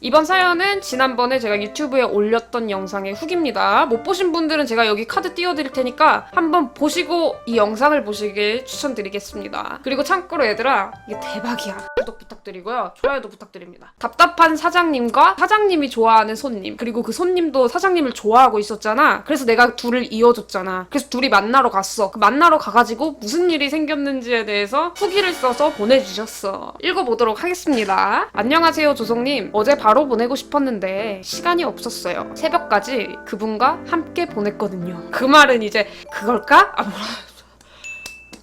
이번 사연은 지난번에 제가 유튜브에 올렸던 영상의 후기입니다. 못 보신 분들은 제가 여기 카드 띄워드릴 테니까 한번 보시고 이 영상을 보시길 추천드리겠습니다. 그리고 참고로 얘들아 이게 대박이야. 구독 부탁드리고요. 좋아요도 부탁드립니다. 답답한 사장님과 사장님이 좋아하는 손님 그리고 그 손님도 사장님을 좋아하고 있었잖아. 그래서 내가 둘을 이어줬잖아. 그래서 둘이 만나러 갔어. 그 만나러 가가지고 무슨 일이 생겼는지에 대해서 후기를 써서 보내주셨어. 읽어보도록 하겠습니다. 안녕하세요 조성님. 어제 바로 보내고 싶었는데 시간이 없었어요. 새벽까지 그분과 함께 보냈거든요. 그 말은 이제 그걸까? 아 뭐라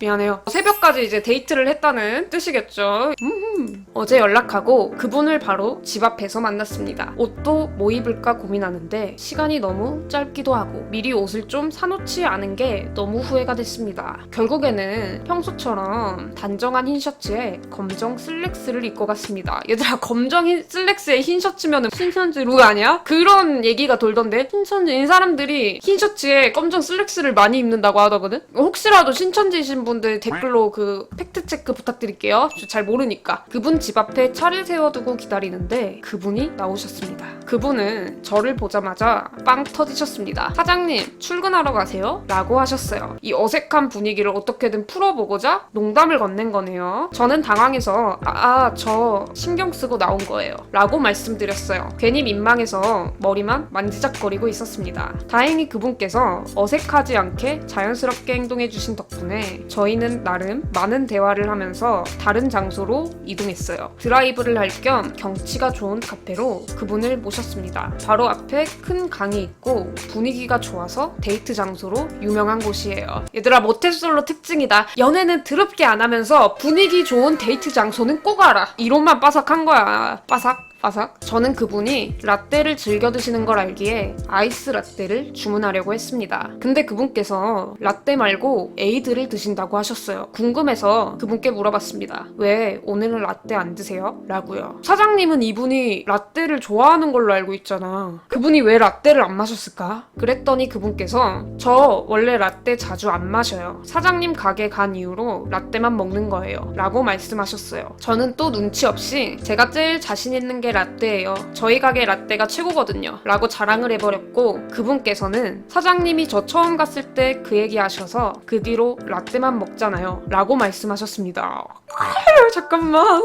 미안해요. 새벽까지 이제 데이트를 했다는 뜻이겠죠. 음, 어제 연락하고 그분을 바로 집 앞에서 만났습니다. 옷도 뭐 입을까 고민하는데 시간이 너무 짧기도 하고 미리 옷을 좀 사놓지 않은 게 너무 후회가 됐습니다. 결국에는 평소처럼 단정한 흰 셔츠에 검정 슬랙스를 입고 갔습니다. 얘들아 검정 흰 슬랙스에 흰 셔츠면은 신천지 룩 아니야? 그런 얘기가 돌던데 신천지인 사람들이 흰 셔츠에 검정 슬랙스를 많이 입는다고 하더거든? 혹시라도 신천지이신 분들 댓글로 그 팩트 체크 부탁드릴게요. 저 잘 모르니까. 그분 집 앞에 차를 세워두고 기다리는데 그분이 나오셨습니다. 그분은 저를 보자마자 빵 터지셨습니다. 사장님, 출근하러 가세요? 라고 하셨어요. 이 어색한 분위기를 어떻게든 풀어보고자 농담을 건넨 거네요. 저는 당황해서 아, 아, 저 신경 쓰고 나온 거예요. 라고 말씀드렸어요. 괜히 민망해서 머리만 만지작거리고 있었습니다. 다행히 그분께서 어색하지 않게 자연스럽게 행동해 주신 덕분에 저 희는 나름 많은 대화를 하면서 다른 장소로 이동했어요. 드라이브를 할 겸 경치가 좋은 카페로 그분을 모셨습니다. 바로 앞에 큰 강이 있고 분위기가 좋아서 데이트 장소로 유명한 곳이에요. 얘들아 모태솔로 특징이다. 연애는 더럽게 안 하면서 분위기 좋은 데이트 장소는 꼭 알아. 이론만 빠삭한 거야. 빠삭. 바삭. 저는 그분이 라떼를 즐겨 드시는 걸 알기에 아이스 라떼를 주문하려고 했습니다. 근데 그분께서 라떼 말고 에이드를 드신다고 하셨어요. 궁금해서 그분께 물어봤습니다. 왜 오늘은 라떼 안 드세요? 라고요. 사장님은 이분이 라떼를 좋아하는 걸로 알고 있잖아. 그분이 왜 라떼를 안 마셨을까? 그랬더니 그분께서 저 원래 라떼 자주 안 마셔요. 사장님 가게 간 이후로 라떼만 먹는 거예요. 라고 말씀하셨어요. 저는 또 눈치 없이 제가 제일 자신 있는 게 라떼예요. 저희 가게 라떼가 최고거든요. 라고 자랑을 해버렸고 그분께서는 사장님이 저 처음 갔을 때 그 얘기 하셔서 그 뒤로 라떼만 먹잖아요. 라고 말씀하셨습니다. 아유, 잠깐만.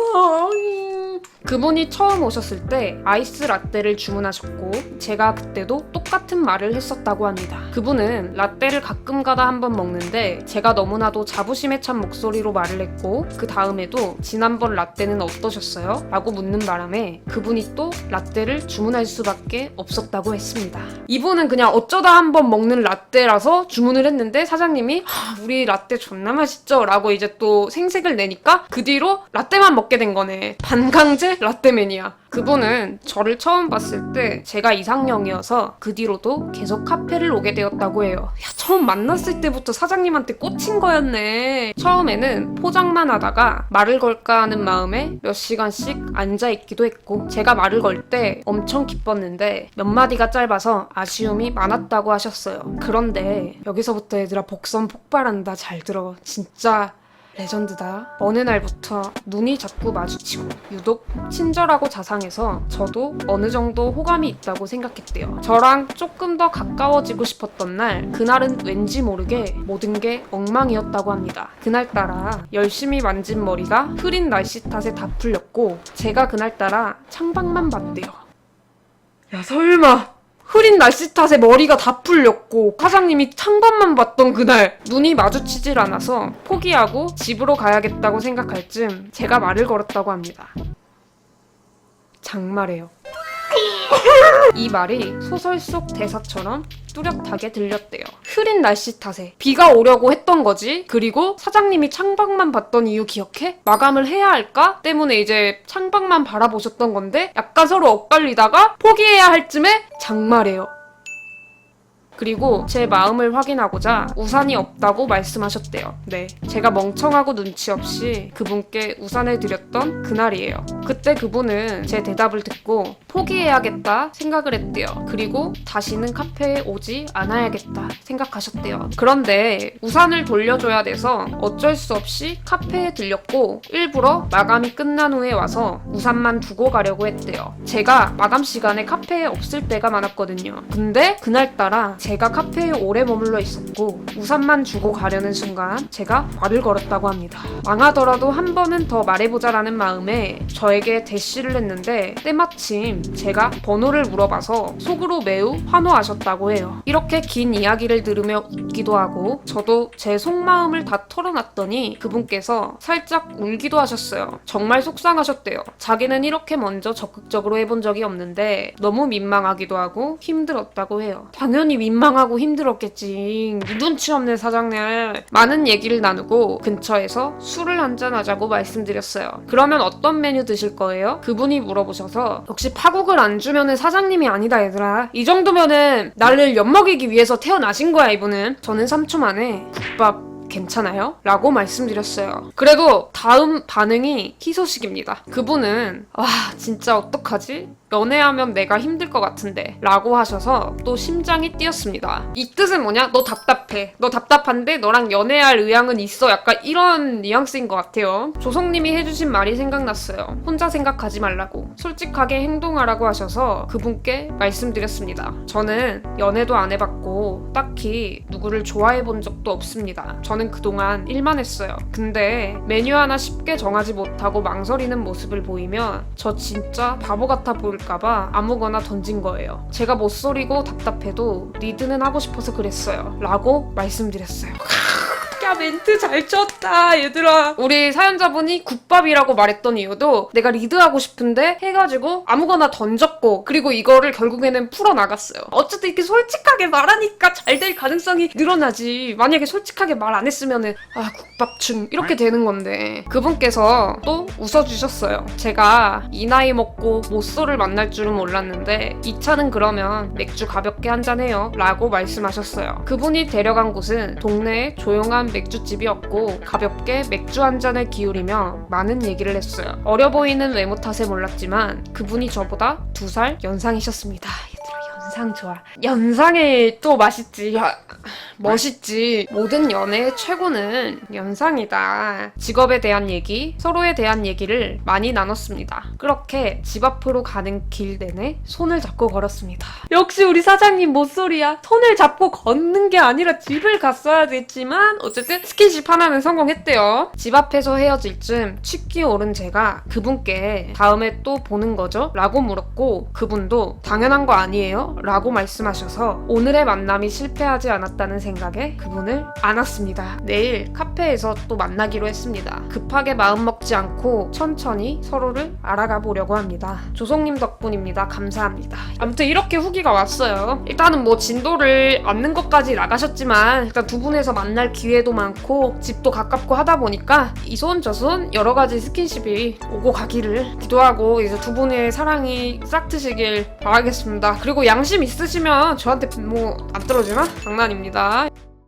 그분이 처음 오셨을 때 아이스 라떼를 주문하셨고 제가 그때도 똑같은 말을 했었다고 합니다. 그분은 라떼를 가끔 가다 한 번 먹는데 제가 너무나도 자부심에 찬 목소리로 말을 했고 그 다음에도 지난번 라떼는 어떠셨어요? 라고 묻는 바람에 그분이 또 라떼를 주문할 수밖에 없었다고 했습니다. 이분은 그냥 어쩌다 한 번 먹는 라떼라서 주문을 했는데 사장님이 "하, 우리 라떼 존나 맛있죠? 라고 이제 또 생색을 내니까 그 뒤로 라떼만 먹게 된 거네. 반강제 라떼 매니아. 그분은 저를 처음 봤을 때 제가 이상형이어서 그 뒤로도 계속 카페를 오게 되었다고 해요. 야, 처음 만났을 때부터 사장님한테 꽂힌 거였네. 처음에는 포장만 하다가 말을 걸까 하는 마음에 몇 시간씩 앉아있기도 했고 제가 말을 걸 때 엄청 기뻤는데 몇 마디가 짧아서 아쉬움이 많았다고 하셨어요. 그런데 여기서부터 얘들아 복선 폭발한다. 잘 들어. 진짜 레전드다. 어느 날부터 눈이 자꾸 마주치고 유독 친절하고 자상해서 저도 어느 정도 호감이 있다고 생각했대요. 저랑 조금 더 가까워지고 싶었던 날 그날은 왠지 모르게 모든 게 엉망이었다고 합니다. 그날따라 열심히 만진 머리가 흐린 날씨 탓에 다 풀렸고 제가 그날따라 창밖만 봤대요. 야 설마 흐린 날씨 탓에 머리가 다 풀렸고 사장님이 창밖만 봤던 그날 눈이 마주치질 않아서 포기하고 집으로 가야겠다고 생각할 쯤 제가 말을 걸었다고 합니다. 장말해요. 이 말이 소설 속 대사처럼 뚜렷하게 들렸대요. 흐린 날씨 탓에 비가 오려고 했던 거지. 그리고 사장님이 창밖만 봤던 이유 기억해? 마감을 해야 할까? 때문에 이제 창밖만 바라보셨던 건데 약간 서로 엇갈리다가 포기해야 할 쯤에 장말해요. 그리고 제 마음을 확인하고자 우산이 없다고 말씀하셨대요. 네. 제가 멍청하고 눈치 없이 그분께 우산을 드렸던 그날이에요. 그때 그분은 제 대답을 듣고 포기해야겠다 생각을 했대요. 그리고 다시는 카페에 오지 않아야겠다 생각하셨대요. 그런데 우산을 돌려줘야 돼서 어쩔 수 없이 카페에 들렸고 일부러 마감이 끝난 후에 와서 우산만 두고 가려고 했대요. 제가 마감 시간에 카페에 없을 때가 많았거든요. 근데 그날따라 제가 카페에 오래 머물러 있었고 우산만 주고 가려는 순간 제가 말을 걸었다고 합니다. 망하더라도 한 번은 더 말해보자라는 마음에 저에게 대시를 했는데 때마침 제가 번호를 물어봐서 속으로 매우 환호하셨다고 해요. 이렇게 긴 이야기를 들으며 웃기도 하고 저도 제 속마음을 다 털어놨더니 그분께서 살짝 울기도 하셨어요. 정말 속상하셨대요. 자기는 이렇게 먼저 적극적으로 해본 적이 없는데 너무 민망하기도 하고 힘들었다고 해요. 당연히 민망하고 힘들었겠지. 눈치 없는 사장님. 많은 얘기를 나누고 근처에서 술을 한잔 하자고 말씀드렸어요. 그러면 어떤 메뉴 드실 거예요? 그분이 물어보셔서 역시 파 국을 안 주면은 사장님이 아니다 얘들아. 이 정도면은 나를 엿먹이기 위해서 태어나신 거야 이분은. 저는 3초 만에 국밥 괜찮아요? 라고 말씀드렸어요. 그래도 다음 반응이 희소식입니다. 그분은 와 진짜 어떡하지? 연애하면 내가 힘들 것 같은데 라고 하셔서 또 심장이 뛰었습니다. 이 뜻은 뭐냐? 너 답답해. 너 답답한데 너랑 연애할 의향은 있어. 약간 이런 뉘앙스인 것 같아요. 조성님이 해주신 말이 생각났어요. 혼자 생각하지 말라고. 솔직하게 행동하라고 하셔서 그분께 말씀드렸습니다. 저는 연애도 안 해봤고 딱히 누구를 좋아해 본 적도 없습니다. 저는 그동안 일만 했어요. 근데 메뉴 하나 쉽게 정하지 못하고 망설이는 모습을 보이면 저 진짜 바보 같아 보일 까봐 아무거나 던진 거예요. 제가 못소리고 답답해도 리드는 하고 싶어서 그랬어요. 라고 말씀드렸어요. 야 멘트 잘 쳤다 얘들아. 우리 사연자분이 국밥이라고 말했던 이유도 내가 리드하고 싶은데 해가지고 아무거나 던졌고 그리고 이거를 결국에는 풀어나갔어요. 어쨌든 이렇게 솔직하게 말하니까 잘 될 가능성이 늘어나지. 만약에 솔직하게 말 안 했으면은 아 국밥충 이렇게 되는 건데. 그분께서 또 웃어주셨어요. 제가 이 나이 먹고 모쏠을 만날 줄은 몰랐는데 이 차는 그러면 맥주 가볍게 한잔 해요 라고 말씀하셨어요. 그분이 데려간 곳은 동네의 조용한 맥주집이었고 가볍게 맥주 한 잔을 기울이며 많은 얘기를 했어요. 어려 보이는 외모 탓에 몰랐지만 그분이 저보다 두 살 연상이셨습니다. 연상 좋아. 연상이 또 맛있지. 야, 멋있지. 모든 연애의 최고는 연상이다. 직업에 대한 얘기, 서로에 대한 얘기를 많이 나눴습니다. 그렇게 집 앞으로 가는 길 내내 손을 잡고 걸었습니다. 역시 우리 사장님 못소리야. 손을 잡고 걷는 게 아니라 집을 갔어야 됐지만 어쨌든 스킨십 하나는 성공했대요. 집 앞에서 헤어질 쯤 취기 오른 제가 그분께 다음에 또 보는 거죠? 라고 물었고 그분도 당연한 거 아니에요? 라고 말씀하셔서 오늘의 만남이 실패하지 않았다는 생각에 그분을 안았습니다. 내일 카페에서 또 만나기로 했습니다. 급하게 마음 먹지 않고 천천히 서로를 알아가 보려고 합니다. 조성님 덕분입니다. 감사합니다. 아무튼 이렇게 후기가 왔어요. 일단은 뭐 진도를 않는 것까지 나가셨지만 일단 두 분에서 만날 기회도 많고 집도 가깝고 하다 보니까 이손 저손 여러 가지 스킨십이 오고 가기를 기도하고 이제 두 분의 사랑이 싹 트시길 바라겠습니다. 그리고 양심 있으시면 저한테 뭐 안 떨어지나? 장난입니다.